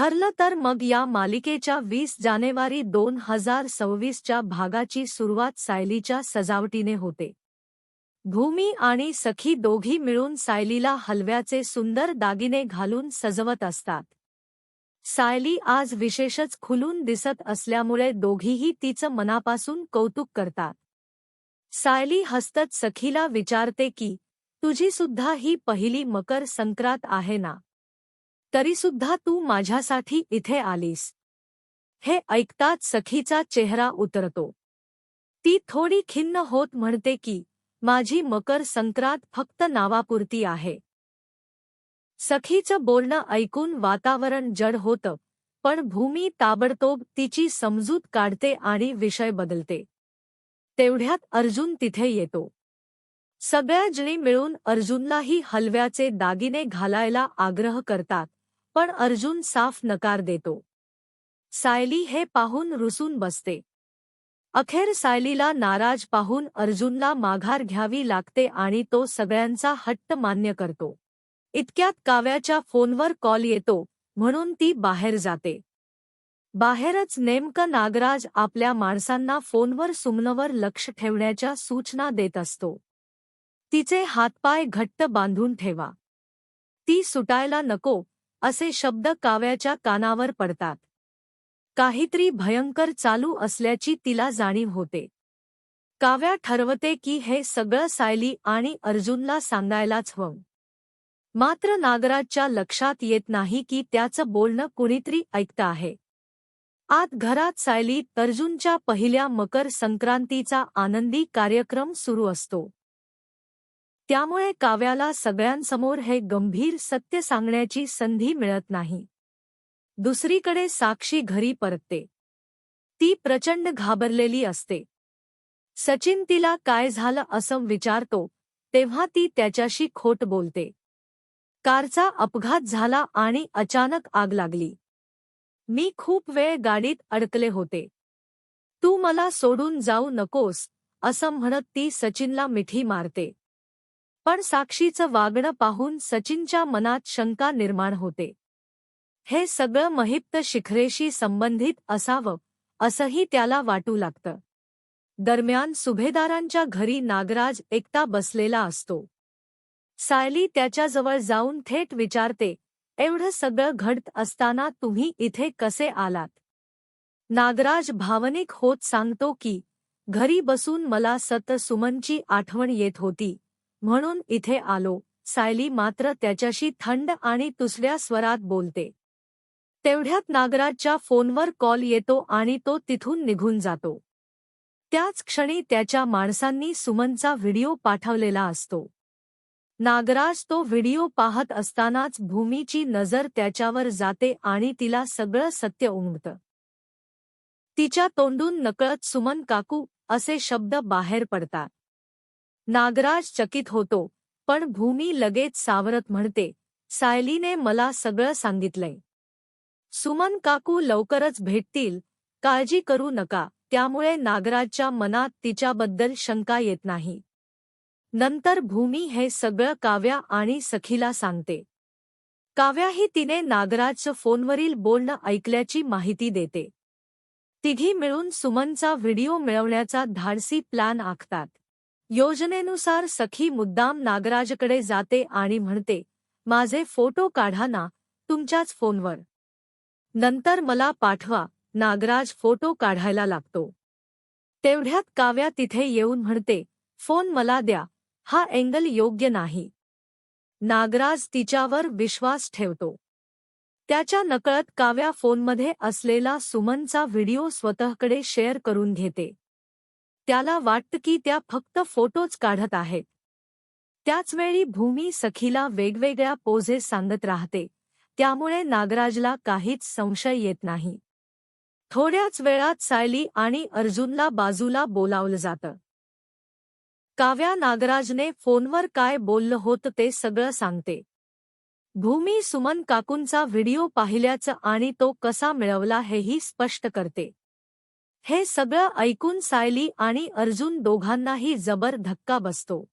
ठरलं तर मग या मालिकेच्या वीस जानेवारी दोन हजार सव्वीसच्या भागाची सुरुवात सायलीच्या सजावटीने होते. भूमी आणि सखी दोघी मिळून सायलीला हलव्याचे सुंदर दागिने घालून सजवत असतात. सायली आज विशेषच खुलून दिसत असल्यामुळे दोघीही तिचं मनापासून कौतुक करतात. सायली हसतच सखीला विचारते की तुझी सुद्धा ही पहिली मकर संक्रांत आहे ना? तरीसुद्धा तू माझ्यासाठी इथे आलीस. हे ऐकताच सखीचा चेहरा उतरतो. ती थोडी खिन्न होत म्हणते की माझी मकर संक्रांत फक्त नावापुरती आहे. सखीचं बोलणं ऐकून वातावरण जड होतं पण भूमी ताबडतोब तिची समजूत काढते आणि विषय बदलते. तेवढ्यात अर्जुन तिथे येतो. सगळ्या जणी मिळून अर्जुनलाही हलव्याचे दागिने घालायला आग्रह करतात. पण अर्जुन साफ नकार देतो. सायली हे पाहून रुसून बसते. अखेर सायलीला नाराज पाहून अर्जुनला माघार घ्यावी लागते आणि तो सगळ्यांचा हट्ट मान्य करतो. इतक्यात काव्याच्या फोनवर कॉल येतो म्हणून ती बाहेर जाते. बाहेरच नेमकं नागराज आपल्या माणसांना फोनवर सुमनवर लक्ष ठेवण्याच्या सूचना देत असतो. तिचे हातपाय घट्ट बांधून ठेवा. ती सुटायला नको असे शब्द काव्याच्या कानावर पडतात. काहीतरी भयंकर चालू असल्याची तिला जाणीव होते. काव्या ठरवते की हे सगळं सायली आणि अर्जुनला सांगायलाच हवं. मात्र नागराजच्या लक्षात येत नाही की त्याचं बोलणं कुणीतरी ऐकतं आहे. आत घरात सायली अर्जुनच्या पहिल्या मकर संक्रांतीचा आनंदी कार्यक्रम सुरू असतो. त्यामुळे काव्याला सगळ्यांसमोर हे गंभीर सत्य सांगण्याची संधी मिळत नाही. दुसरीकडे साक्षी घरी परतते. ती प्रचंड घाबरलेली असते. सचिन तिला काय झालं असं विचारतो तेव्हा ती त्याच्याशी खोट बोलते. कारचा अपघात झाला आणि अचानक आग लागली. मी खूप वेळ गाडीत अडकले होते. तू मला सोडून जाऊ नकोस असं म्हणत ती सचिनला मिठी मारते. पण साक्षीचं वागणं पाहून सचिनच्या मनात शंका निर्माण होते. हे सगळं महिप्त शिखरेशी संबंधित असावं असंही त्याला वाटू लागतं. दरम्यान सुभेदारांच्या घरी नागराज एकटा बसलेला असतो. सायली त्याच्याजवळ जाऊन थेट विचारते एवढं सगळं घडत असताना तुम्ही इथे कसे आलात? नागराज भावनिक होत सांगतो की घरी बसून मला सत सुमनची आठवण येत होती. म्हणून इथे आलो. सायली मात्र त्याच्याशी थंड आणि तुसऱ्या स्वरात बोलते. तेवढ्यात नागराजच्या फोनवर कॉल येतो आणि तो तिथून निघून जातो. त्याच क्षणी त्याच्या माणसांनी सुमनचा व्हिडिओ पाठवलेला असतो. नागराज तो व्हिडिओ पाहत असतानाच भूमीची नजर त्याच्यावर जाते आणि तिला सगळं सत्य उमटतं तिच्या तोंडून नकळत सुमन काकू असे शब्द बाहेर पडतात. नागराज चकित होतो. पण भूमी लगेच सावरत म्हणते सायलीने मला सगळं सांगितलंय. सुमन काकू लवकरच भेटतील. काळजी करू नका. त्यामुळे नागराजच्या मनात तिच्याबद्दल शंका येत नाही. नंतर भूमी हे सगळं काव्या आणि सखीला सांगते. काव्याही तिने नागराजचं फोनवरील बोलणं ऐकल्याची माहिती देते. तिघी मिळून सुमनचा व्हिडिओ मिळवण्याचा धाडसी प्लॅन आखतात. योजनेनुसार सखी मुद्दाम नागराजकडे जाते आणि म्हणते माझे फोटो काढा ना तुमच्याच फोनवर. नंतर मला पाठवा नागराज फोटो काढायला लागतो. तेवढ्यात काव्या तिथे येऊन म्हणते फोन मला द्या हा एंगल योग्य नाही. नागराज तिच्यावर विश्वास ठेवतो. त्याच्या नकळत काव्या फोनमध्ये असलेला सुमनचा व्हिडिओ स्वतःकडे शेअर करून घेते. त्याला वाटतं की त्या फक्त फोटोच काढत आहेत. त्याचवेळी भूमी सखीला वेगवेगळ्या पोझेस सांगत राहते. त्यामुळे नागराजला काहीच संशय येत नाही. थोड्याच वेळात सायली आणि अर्जुनला बाजूला बोलावलं जातं. काव्या नागराजने फोनवर काय बोललं होतं ते सगळं सांगते. भूमी सुमन काकूंचा व्हिडिओ पाहिल्याचं आणि तो कसा मिळवला हेही स्पष्ट करते. हे सगळं ऐकून सायली आणि अर्जुन दोघांनाही जबर धक्का बसतो.